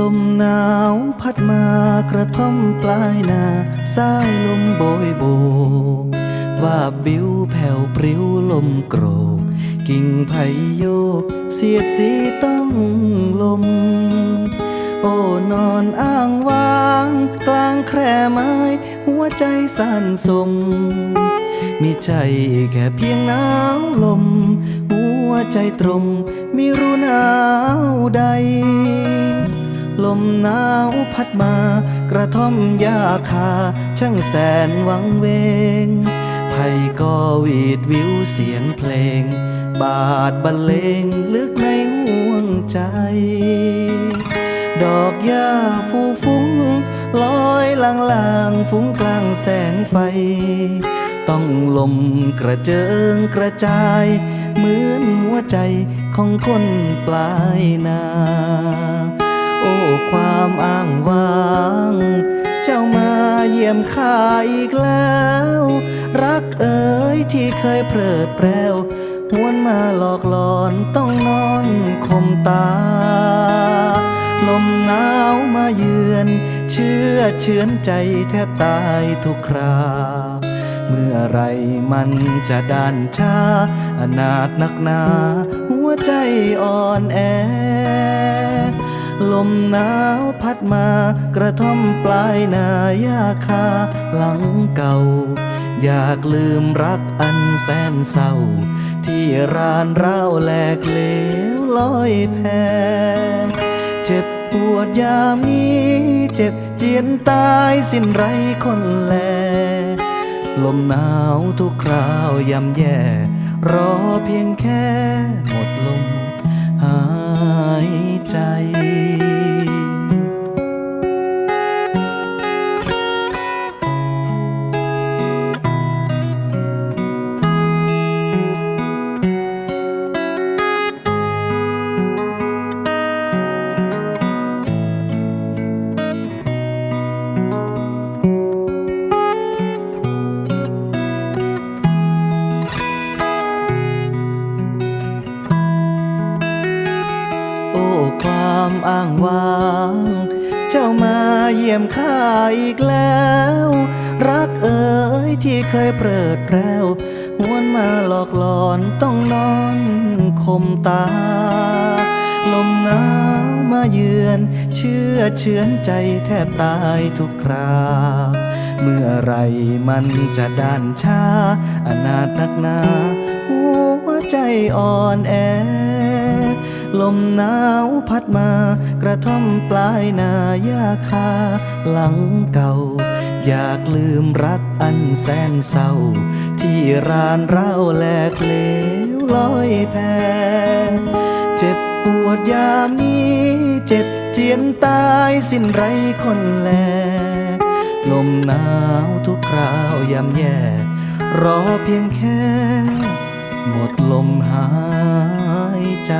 ลมหนาวพัดมากระท่อมปลายนาสายลมโบยโบว่าบบิวแผ่วปริ้วลมโกรก กิ่งไผ่โยก เสียดสีต้องลม โอ้นอนอ้างว้าง กลางแคร่ไม้ หัวใจสั่นสม มีใจแค่เพียงหนาวลม หัวใจตรงไม่รู้หนาวใด ลมหนาวพัดมา กระท่อมยาคา ช่างแสนหวังเวงไผ่ก็วีดวิวเสียงเพลง บาดบรรเลงลึกในห่วงใจ ดอกหญ้าฟูฟุ้งลอยลางลางฟุ้งกลางแสงไฟ ต้องลมกระเจิงกระจาย เหมือนหัวใจของคนปลายนา โอ้ความอ้างว้าง เจ้ามาเยี่ยมข้าอีกแล้ว รักเอ๋ยที่เคยเพลิดเพลวหวนมาหลอกหลอนต้องนอนคมตา ลมหนาวมาเยือน เชื่อเชือนใจแทบตายทุกคราเมื่อไรมันจะด้านชาอนาถนักหนา หัวใจอ่อนแอ ลมหนาวพัดมากระท่อมปลายนายาคาหลังเก่า อยากลืมรักอันแสนเศร้า ที่รานร้าวแหลกเหลวลอยแพเจ็บปวดยามนี้ เจ็บเจียนตายสิ้นไรคนแล ลมหนาวทุกคราวยำแย่ รอเพียงแค่ ความอ้างว้าง เจ้ามาเยี่ยมข้าอีกแล้ว รักเอ๋ยที่เคยเปิดแปรวหวนมาหลอกหลอนต้องนอนคมตา ลมหนาวมาเยือน เชื่อเชือนใจแทบตายทุกคราเมื่อไรมันจะด้านชาอนาถนักนา หัวใจอ่อนแอ ลมหนาวพัดมากระท่อมปลายนายาคาหลังเก่า อยากลืมรักอันแสนเศร้า ที่รานเร้าแหลกเลวลอยแพเจ็บปวดยามนี้ เจ็บเจียนตายสิ้นไรคนแล ลมหนาวทุกคราวยำแย่ รอเพียงแค่ หมดลมหายใจ